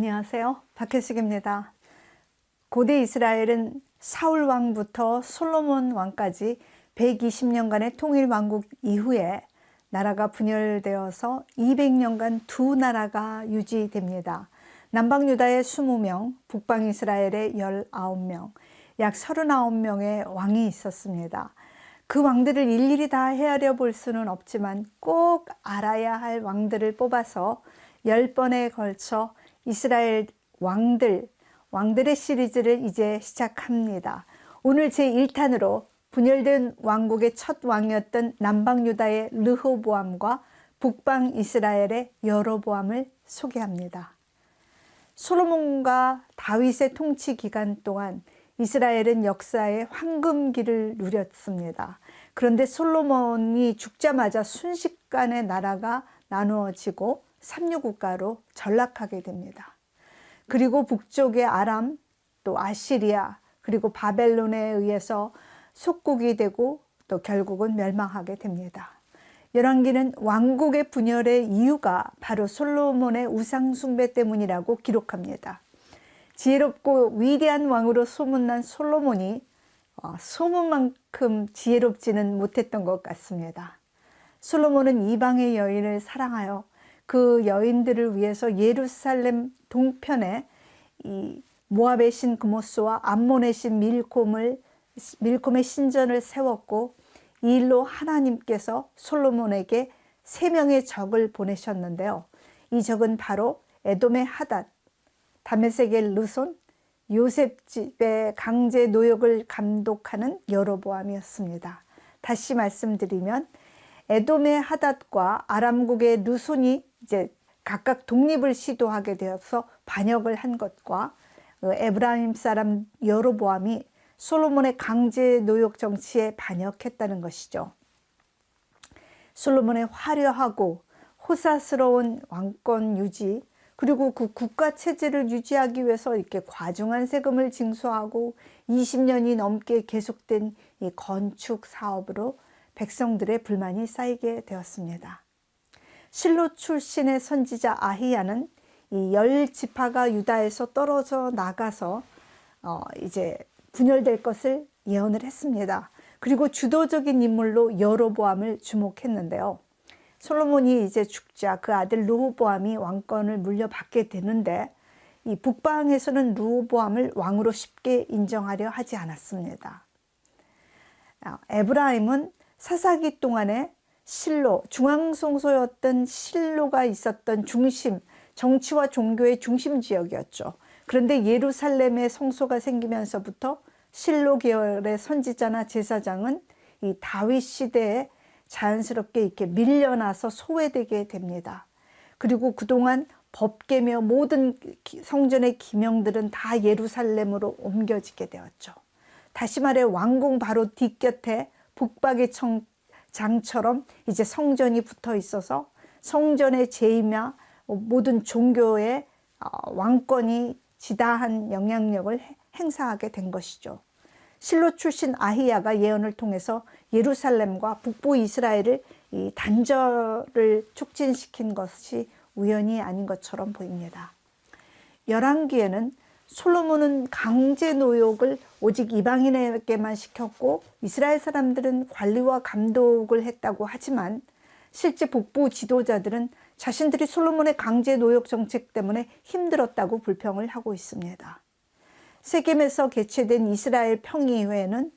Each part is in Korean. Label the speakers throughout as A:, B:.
A: 안녕하세요. 박혜숙입니다. 고대 이스라엘은 사울 왕부터 솔로몬 왕까지 120년간의 통일 왕국 이후에 나라가 분열되어서 200년간 두 나라가 유지됩니다. 남방 유다의 20명, 북방 이스라엘의 19명, 약 39명의 왕이 있었습니다. 그 왕들을 일일이 다 헤아려 볼 수는 없지만 꼭 알아야 할 왕들을 뽑아서 10번에 걸쳐 이스라엘 왕들, 왕들의 시리즈를 이제 시작합니다. 오늘 제 1탄으로 분열된 왕국의 첫 왕이었던 남방 유다의 르호보암과 북방 이스라엘의 여로보암을 소개합니다. 솔로몬과 다윗의 통치 기간 동안 이스라엘은 역사의 황금기를 누렸습니다. 그런데 솔로몬이 죽자마자 순식간에 나라가 나누어지고 삼류 국가로 전락하게 됩니다. 그리고 북쪽의 아람, 또 아시리아, 그리고 바벨론에 의해서 속국이 되고 또 결국은 멸망하게 됩니다. 열왕기는 왕국의 분열의 이유가 바로 솔로몬의 우상 숭배 때문이라고 기록합니다. 지혜롭고 위대한 왕으로 소문난 솔로몬이 어, 소문만큼 지혜롭지는 못했던 것 같습니다. 솔로몬은 이방의 여인을 사랑하여 그 여인들을 위해서 예루살렘 동편에 이 모압의 신 그모스와 암몬의 신 밀콤을 밀콤의 신전을 세웠고 이 일로 하나님께서 솔로몬에게 세 명의 적을 보내셨는데요. 이 적은 바로 에돔의 하닷, 다메섹의 르손, 요셉 집의 강제 노역을 감독하는 여로보암이었습니다. 다시 말씀드리면 에돔의 하닷과 아람국의 르손이 이제 각각 독립을 시도하게 되어서 반역을 한 것과 그 에브라임 사람 여로보암이 솔로몬의 강제 노역 정치에 반역했다는 것이죠. 솔로몬의 화려하고 호사스러운 왕권 유지 그리고 그 국가 체제를 유지하기 위해서 이렇게 과중한 세금을 징수하고 20년이 넘게 계속된 이 건축 사업으로 백성들의 불만이 쌓이게 되었습니다. 실로 출신의 선지자 아히야는 이 열 지파가 유다에서 떨어져 나가서 어 이제 분열될 것을 예언을 했습니다. 그리고 주도적인 인물로 여로보암을 주목했는데요. 솔로몬이 이제 죽자 그 아들 르호보암이 왕권을 물려받게 되는데 이 북방에서는 르호보암을 왕으로 쉽게 인정하려 하지 않았습니다. 아, 에브라임은 사사기 동안에 실로 중앙성소였던 실로가 있었던 중심 정치와 종교의 중심 지역이었죠. 그런데 예루살렘에 성소가 생기면서부터 실로 계열의 선지자나 제사장은 이 다윗 시대에 자연스럽게 이렇게 밀려나서 소외되게 됩니다. 그리고 그동안 법계며 모든 성전의 기명들은 다 예루살렘으로 옮겨지게 되었죠. 다시 말해 왕궁 바로 뒷곁에 북박의 청, 장처럼 이제 성전이 붙어 있어서 성전의 제임야 모든 종교의 어, 왕권이 지다한 영향력을 행사하게 된 것이죠. 실로 출신 아히야가 예언을 통해서 예루살렘과 북부 이스라엘을 이 단절을 촉진시킨 것이 우연이 아닌 것처럼 보입니다. 열왕기에는 솔로몬은 강제 노역을 오직 이방인에게만 시켰고 이스라엘 사람들은 관리와 감독을 했다고 하지만 실제 북부 지도자들은 자신들이 솔로몬의 강제 노역 정책 때문에 힘들었다고 불평을 하고 있습니다. 세겜에서 개최된 이스라엘 평의회는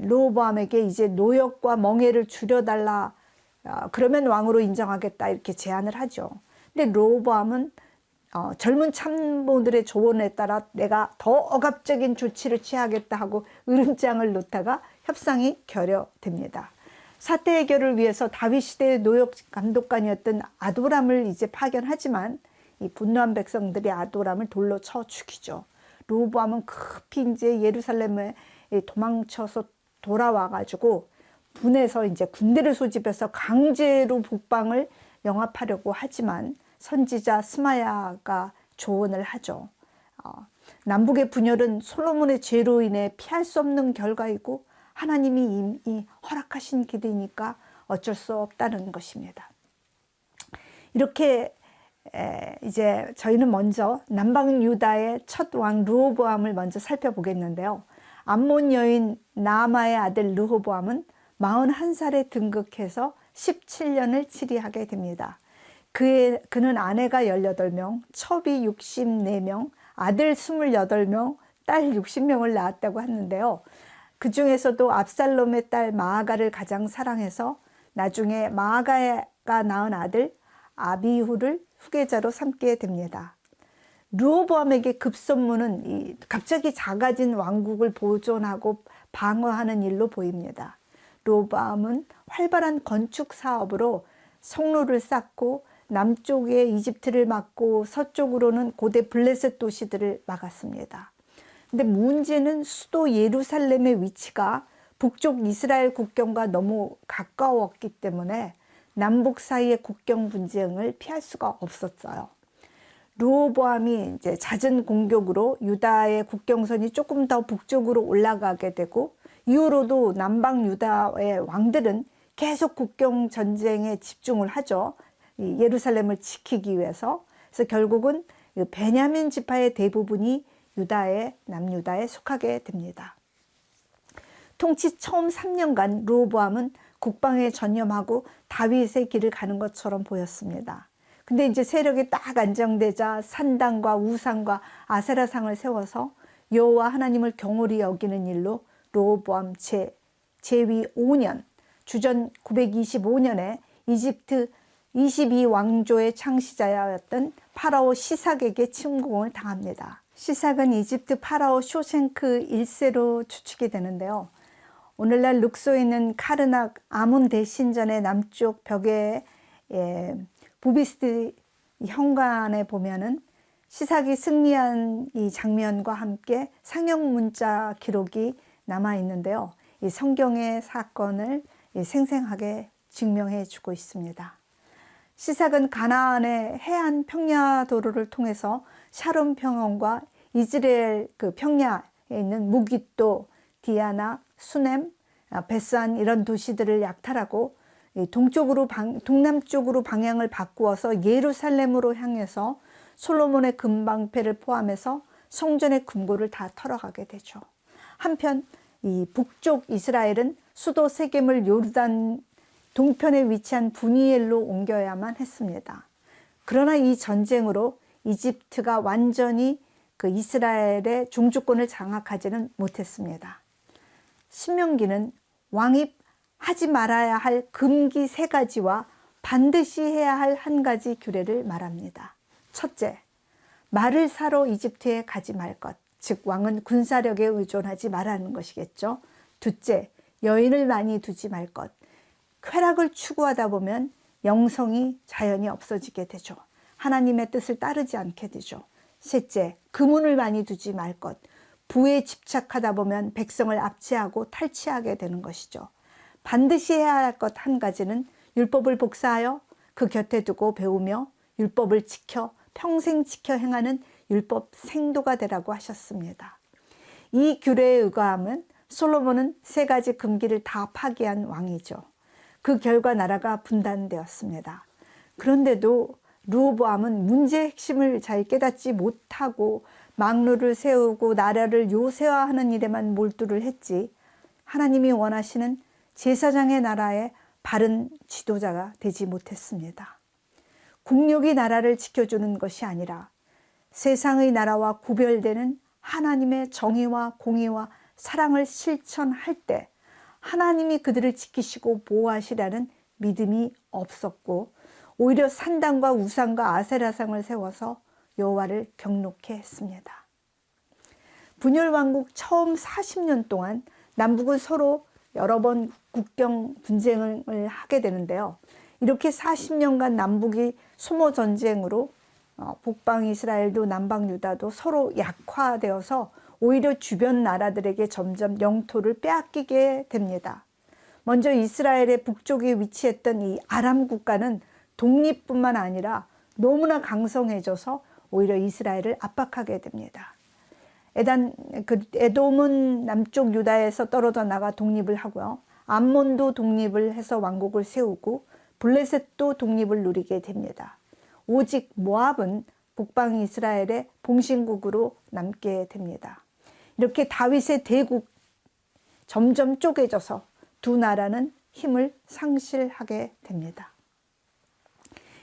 A: 로보암에게 이제 노역과 멍해를 줄여달라 어, 그러면 왕으로 인정하겠다 이렇게 제안을 하죠. 근데 로보암은 어, 젊은 참모들의 조언에 따라 내가 더 억압적인 조치를 취하겠다 하고 으름장을 놓다가 협상이 결여됩니다. 사태 해결을 위해서 다윗 시대의 노역 감독관이었던 아도람을 이제 파견하지만 이 분노한 백성들이 아도람을 돌로 쳐 죽이죠. 로보암은 급히 이제 예루살렘에 도망쳐서 돌아와 가지고 분해서 이제 군대를 소집해서 강제로 북방을 영합하려고 하지만 선지자 스마야가 조언을 하죠. 어, 남북의 분열은 솔로몬의 죄로 인해 피할 수 없는 결과이고 하나님이 이미 허락하신 길이니까 어쩔 수 없다는 것입니다. 이렇게 에, 이제 저희는 먼저 남방 유다의 첫 왕 르호보암을 먼저 살펴보겠는데요. 암몬 여인 나마의 아들 르호보암은 41살에 등극해서 17년을 치리하게 됩니다. 그의, 그는 아내가 18명, 첩이 64명, 아들 28명, 딸 60명을 낳았다고 하는데요. 그 중에서도 압살롬의 딸 마아가를 가장 사랑해서 나중에 마아가가 낳은 아들 아비후를 후계자로 삼게 됩니다. 르호보암에게 급선무는 이 갑자기 작아진 왕국을 보존하고 방어하는 일로 보입니다. 르호보암은 활발한 건축 사업으로 성로를 쌓고 남쪽에 이집트를 막고 서쪽으로는 고대 블레셋 도시들을 막았습니다. 근데 문제는 수도 예루살렘의 위치가 북쪽 이스라엘 국경과 너무 가까웠기 때문에 남북 사이의 국경 분쟁을 피할 수가 없었어요. 르호보암이 이제 잦은 공격으로 유다의 국경선이 조금 더 북쪽으로 올라가게 되고 이후로도 남방 유다의 왕들은 계속 국경 전쟁에 집중을 하죠. 예루살렘을 지키기 위해서. 그래서 결국은 베냐민 지파의 대부분이 유다의 남유다에 속하게 됩니다. 통치 처음 3년간 르호보암은 국방에 전념하고 다윗의 길을 가는 것처럼 보였습니다. 근데 이제 세력이 딱 안정되자 산당과 우상과 아세라상을 세워서 여호와 하나님을 경홀히 여기는 일로 르호보암 제 제위 5년 주전 925년에 이집트 22왕조의 창시자였던 파라오 시삭에게 침공을 당합니다. 시삭은 이집트 파라오 쇼생크 1세로 추측이 되는데요. 오늘날 룩소에 있는 카르낙 아문 대신전의 남쪽 벽에 예, 부비스트 현관에 보면은 시삭이 승리한 이 장면과 함께 상형 문자 기록이 남아 있는데요. 이 성경의 사건을 생생하게 증명해 주고 있습니다. 시삭은 가나안의 해안 평야 도로를 통해서 샤론 평원과 이스라엘 그 평야에 있는 무기또, 디아나, 수넴, 베산 이런 도시들을 약탈하고 동쪽으로 방, 동남쪽으로 방향을 바꾸어서 예루살렘으로 향해서 솔로몬의 금방패를 포함해서 성전의 금고를 다 털어가게 되죠. 한편 이 북쪽 이스라엘은 수도 세겜을 요르단 동편에 위치한 부니엘로 옮겨야만 했습니다. 그러나 이 전쟁으로 이집트가 완전히 그 이스라엘의 종주권을 장악하지는 못했습니다. 신명기는 왕이 하지 말아야 할 금기 세 가지와 반드시 해야 할 한 가지 규례를 말합니다. 첫째, 말을 사러 이집트에 가지 말 것. 즉, 왕은 군사력에 의존하지 말라는 것이겠죠. 둘째, 여인을 많이 두지 말 것. 쾌락을 추구하다 보면 영성이 자연히 없어지게 되죠. 하나님의 뜻을 따르지 않게 되죠. 셋째, 금운을 많이 두지 말 것. 부에 집착하다 보면 백성을 압제하고 탈취하게 되는 것이죠. 반드시 해야 할 것 한 가지는 율법을 복사하여 그 곁에 두고 배우며 율법을 지켜 평생 지켜 행하는 율법 생도가 되라고 하셨습니다. 이 규례에 의거함은 솔로몬은 세 가지 금기를 다 파기한 왕이죠. 그 결과 나라가 분단되었습니다. 그런데도 루호보암은 문제의 핵심을 잘 깨닫지 못하고 망루를 세우고 나라를 요새화하는 일에만 몰두를 했지 하나님이 원하시는 제사장의 나라의 바른 지도자가 되지 못했습니다. 국력이 나라를 지켜주는 것이 아니라 세상의 나라와 구별되는 하나님의 정의와 공의와 사랑을 실천할 때 하나님이 그들을 지키시고 보호하시라는 믿음이 없었고 오히려 산당과 우상과 아세라상을 세워서 여호와를 경록해 했습니다. 분열 왕국 처음 40년 동안 남북은 서로 여러 번 국경 분쟁을 하게 되는데요. 이렇게 40년간 남북이 소모 전쟁으로 어, 북방 이스라엘도 남방 유다도 서로 약화되어서 오히려 주변 나라들에게 점점 영토를 빼앗기게 됩니다. 먼저 이스라엘의 북쪽에 위치했던 이 아람 국가는 독립뿐만 아니라 너무나 강성해져서 오히려 이스라엘을 압박하게 됩니다. 에단 그 에돔은 남쪽 유다에서 떨어져 나가 독립을 하고요. 암몬도 독립을 해서 왕국을 세우고 블레셋도 독립을 누리게 됩니다. 오직 모압은 북방 이스라엘의 봉신국으로 남게 됩니다. 이렇게 다윗의 대국 점점 쪼개져서 두 나라는 힘을 상실하게 됩니다.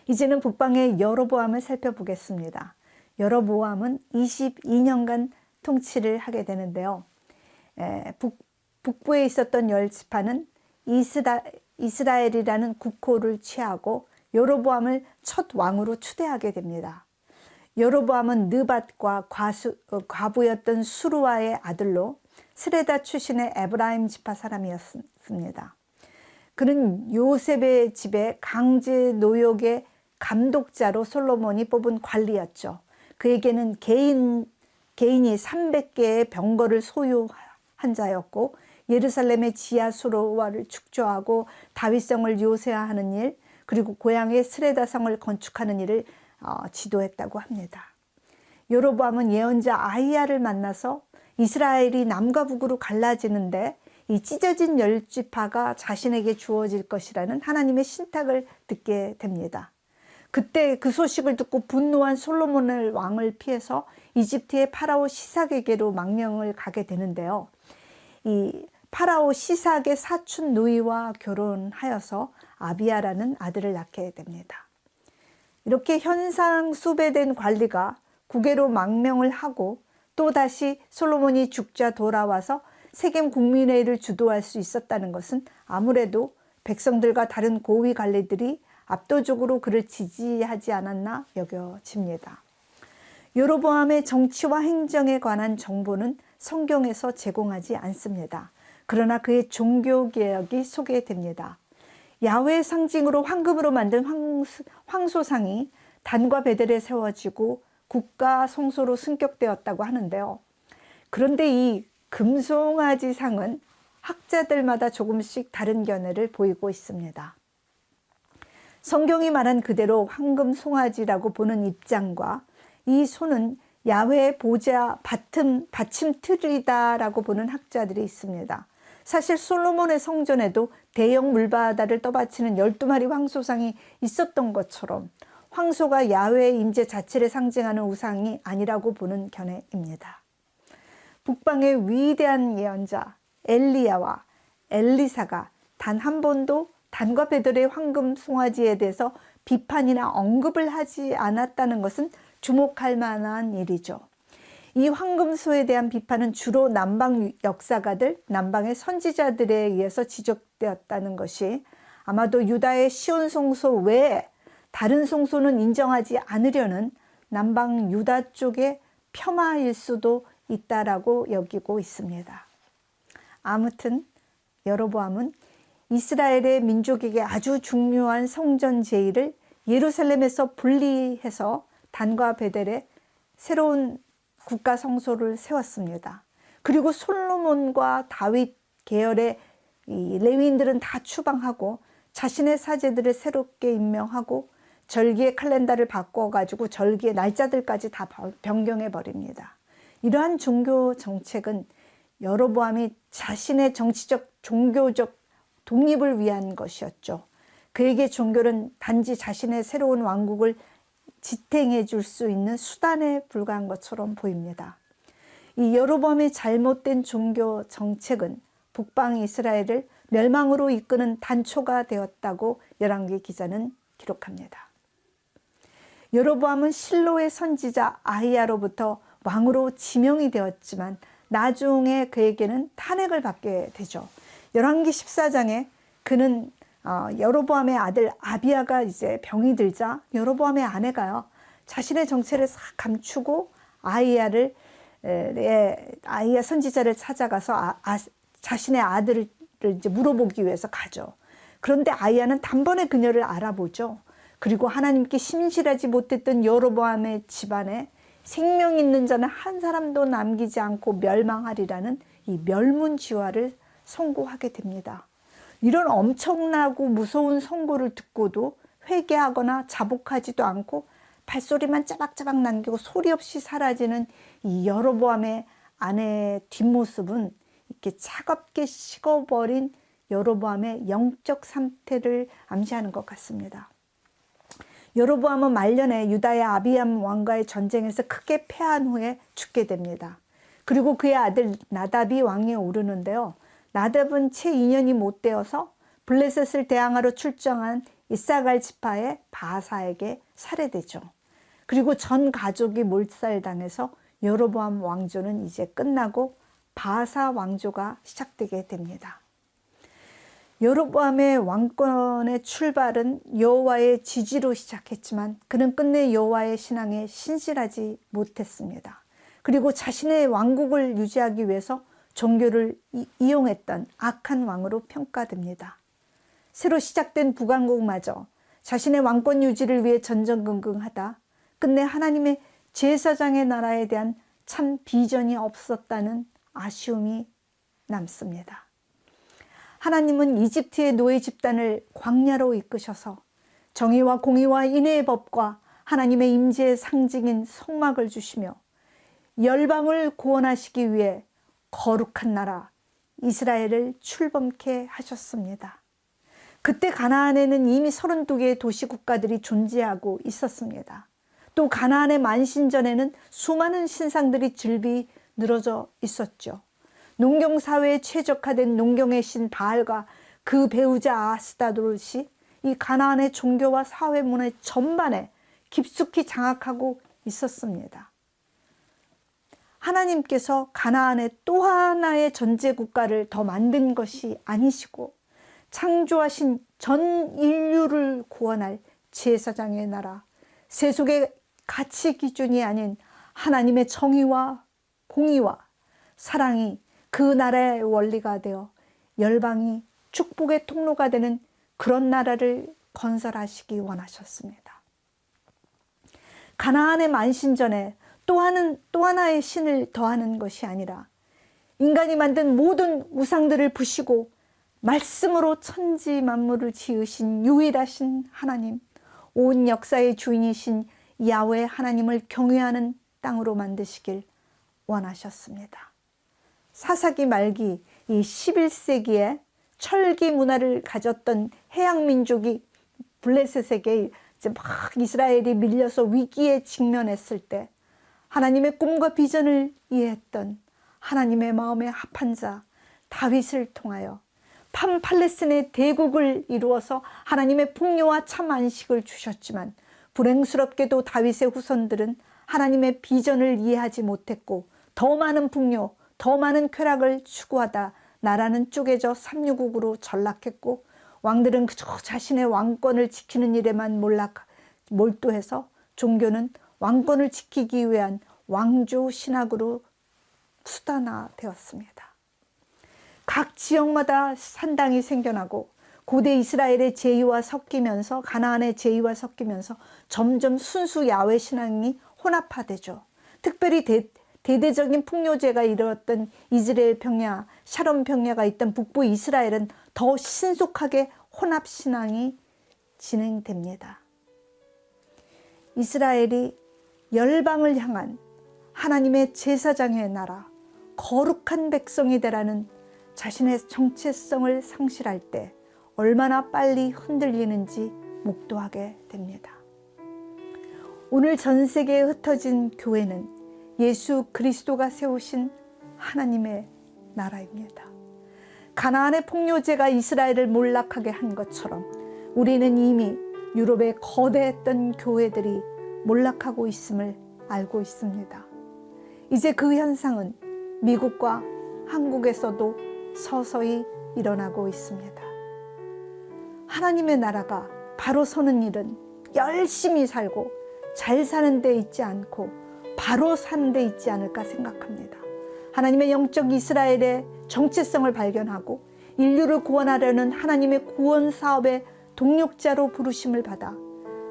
A: 이제는 북방의 여로보암을 살펴보겠습니다. 여로보암은 22년간 통치를 하게 되는데요. 에, 북, 북부에 있었던 열 지파는 이스라, 이스라엘이라는 국호를 취하고 여로보암을 첫 왕으로 추대하게 됩니다. 여로보암은 느밧과 과수, 어, 과부였던 수루와의 아들로 스레다 출신의 에브라임 지파 사람이었습니다. 그는 요셉의 집에 강제 노역의 감독자로 솔로몬이 뽑은 관리였죠. 그에게는 개인, 개인이 300개의 병거를 소유한 자였고 예루살렘의 지하 수로와를 축조하고 다윗성을 요새화하는 일 그리고 고향의 스레다성을 건축하는 일을 어, 지도했다고 합니다. 여로보암은 예언자 아이야를 만나서 이스라엘이 남과 북으로 갈라지는데 이 찢어진 열 지파가 자신에게 주어질 것이라는 하나님의 신탁을 듣게 됩니다. 그때 그 소식을 듣고 분노한 솔로몬을 왕을 피해서 이집트의 파라오 시삭에게로 망명을 가게 되는데요. 이 파라오 시삭의 사촌 누이와 결혼하여서 아비아라는 아들을 낳게 됩니다. 이렇게 현상 수배된 관리가 국외로 망명을 하고 또 다시 솔로몬이 죽자 돌아와서 세겜 국민회의를 주도할 수 있었다는 것은 아무래도 백성들과 다른 고위 관리들이 압도적으로 그를 지지하지 않았나 여겨집니다. 여로보암의 정치와 행정에 관한 정보는 성경에서 제공하지 않습니다. 그러나 그의 종교 개혁이 소개됩니다. 야훼 상징으로 황금으로 만든 황 소상이 단과 베델에 세워지고 국가 성소로 승격되었다고 하는데요. 그런데 이 금송아지 상은 학자들마다 조금씩 다른 견해를 보이고 있습니다. 성경이 말한 그대로 황금 송아지라고 보는 입장과 이 소는 야훼 보좌 받침, 받침틀이다라고 보는 학자들이 있습니다. 사실 솔로몬의 성전에도 대형 물바다를 떠받치는 12마리 황소상이 있었던 것처럼 황소가 야훼의 임재 자체를 상징하는 우상이 아니라고 보는 견해입니다. 북방의 위대한 예언자 엘리야와 엘리사가 단 한 번도 단과 베들의 황금 송아지에 대해서 비판이나 언급을 하지 않았다는 것은 주목할 만한 일이죠. 이 황금소에 대한 비판은 주로 남방 역사가들, 남방의 선지자들에 의해서 지적되었다는 것이 아마도 유다의 시온 송소 외에 다른 송소는 인정하지 않으려는 남방 유다 쪽의 폄하일 수도 있다라고 여기고 있습니다. 아무튼 여로보암은 이스라엘의 민족에게 아주 중요한 성전 제의를 예루살렘에서 분리해서 단과 베델에 새로운 국가 성소를 세웠습니다. 그리고 솔로몬과 다윗 계열의 레위인들은 다 추방하고 자신의 사제들을 새롭게 임명하고 절기의 칼렌다를 바꿔가지고 절기의 날짜들까지 다 변경해 버립니다. 이러한 종교 정책은 여로보암이 자신의 정치적 종교적 독립을 위한 것이었죠. 그에게 종교는 단지 자신의 새로운 왕국을 지탱해 줄 수 있는 수단에 불과한 것처럼 보입니다. 이 여로보암의 잘못된 종교 정책은 북방 이스라엘을 멸망으로 이끄는 단초가 되었다고 열왕기 기자는 기록합니다. 여로보암은 실로의 선지자 아히야로부터 왕으로 지명이 되었지만 나중에 그에게는 탄핵을 받게 되죠. 열왕기 14장에 그는 어, 여로보암의 아들 아비아가 이제 병이 들자 여로보암의 아내가요 자신의 정체를 싹 감추고 아이야를 아이야 선지자를 찾아가서 아, 아, 자신의 아들을 이제 물어보기 위해서 가죠. 그런데 아이야는 단번에 그녀를 알아보죠. 그리고 하나님께 신실하지 못했던 여로보암의 집안에 생명 있는 자는 한 사람도 남기지 않고 멸망하리라는 이 멸문지화를 선고하게 됩니다. 이런 엄청나고 무서운 선고를 듣고도 회개하거나 자복하지도 않고 발소리만 짜박짜박 남기고 소리 없이 사라지는 이 여로보암의 아내의 뒷모습은 이렇게 차갑게 식어버린 여로보암의 영적 상태를 암시하는 것 같습니다. 여로보암은 말년에 유다의 아비암 왕과의 전쟁에서 크게 패한 후에 죽게 됩니다. 그리고 그의 아들 나답이 왕위에 오르는데요. 나답은 채 2년이 못 되어서 블레셋을 대항하러 출정한 이사갈 지파의 바사에게 살해되죠. 그리고 전 가족이 몰살당해서 여로보암 왕조는 이제 끝나고 바사 왕조가 시작되게 됩니다. 여로보암의 왕권의 출발은 여호와의 지지로 시작했지만 그는 끝내 여호와의 신앙에 신실하지 못했습니다. 그리고 자신의 왕국을 유지하기 위해서 종교를 이용했던 악한 왕으로 평가됩니다. 새로 시작된 북왕국마저 자신의 왕권 유지를 위해 전전긍긍하다 끝내 하나님의 제사장의 나라에 대한 참 비전이 없었다는 아쉬움이 남습니다. 하나님은 이집트의 노예 집단을 광야로 이끄셔서 정의와 공의와 인애의 법과 하나님의 임재의 상징인 성막을 주시며 열방을 구원하시기 위해 거룩한 나라 이스라엘을 출범케 하셨습니다. 그때 가나안에는 이미 32개의 도시 국가들이 존재하고 있었습니다. 또 가나안의 만신전에는 수많은 신상들이 즐비 늘어져 있었죠. 농경 사회에 최적화된 농경의 신 바알과 그 배우자 아스타도르시 이 가나안의 종교와 사회 문화 전반에 깊숙이 장악하고 있었습니다. 하나님께서 가나안에 또 하나의 전제 국가를 더 만든 것이 아니시고 창조하신 전 인류를 구원할 제사장의 나라, 세속의 가치 기준이 아닌 하나님의 정의와 공의와 사랑이 그 나라의 원리가 되어 열방이 축복의 통로가 되는 그런 나라를 건설하시기 원하셨습니다. 가나안의 만신전에 또 하는 또 하나의 신을 더하는 것이 아니라 인간이 만든 모든 우상들을 부시고 말씀으로 천지 만물을 지으신 유일하신 하나님, 온 역사의 주인이신 야외 하나님을 경외하는 땅으로 만드시길 원하셨습니다. 사사기 말기 이 11세기에 철기 문화를 가졌던 해양 민족이 블레셋에게 이제 막 이스라엘이 밀려서 위기에 직면했을 때 하나님의 꿈과 비전을 이해했던 하나님의 마음에 합한 자 다윗을 통하여 판 팔레스틴의 대국을 이루어서 하나님의 풍요와 참 안식을 주셨지만 불행스럽게도 다윗의 후손들은 하나님의 비전을 이해하지 못했고 더 많은 풍요, 더 많은 쾌락을 추구하다 나라는 쪼개져 삼류국으로 전락했고 왕들은 그저 자신의 왕권을 지키는 일에만 몰락, 몰두해서 종교는 왕권을 지키기 위한 왕조 신학으로 수단화되었습니다. 각 지역마다 산당이 생겨나고 고대 이스라엘의 제의와 섞이면서 가나안의 제의와 섞이면서 점점 순수 야외 신앙이 혼합화되죠. 특별히 대, 대대적인 풍요제가 이루었던 이스라엘 평야, 샤론 평야가 있던 북부 이스라엘은 더 신속하게 혼합 신앙이 진행됩니다. 이스라엘이 열방을 향한 하나님의 제사장의 나라, 거룩한 백성이 되라는 자신의 정체성을 상실할 때 얼마나 빨리 흔들리는지 목도하게 됩니다. 오늘 전 세계에 흩어진 교회는 예수 그리스도가 세우신 하나님의 나라입니다. 가나안의 폭료제가 이스라엘을 몰락하게 한 것처럼 우리는 이미 유럽의 거대했던 교회들이 몰락하고 있음을 알고 있습니다. 이제 그 현상은 미국과 한국에서도 서서히 일어나고 있습니다. 하나님의 나라가 바로 서는 일은 열심히 살고 잘 사는 데 있지 않고 바로 사는 데 있지 않을까 생각합니다. 하나님의 영적 이스라엘의 정체성을 발견하고 인류를 구원하려는 하나님의 구원 사업의 동력자로 부르심을 받아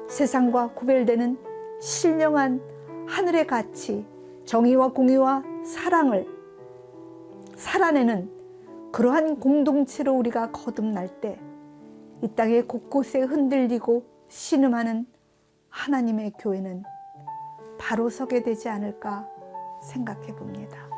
A: 세상과 구별되는 신령한 하늘의 가치, 정의와 공의와 사랑을 살아내는 그러한 공동체로 우리가 거듭날 때 이 땅의 곳곳에 흔들리고 신음하는 하나님의 교회는 바로 서게 되지 않을까 생각해 봅니다.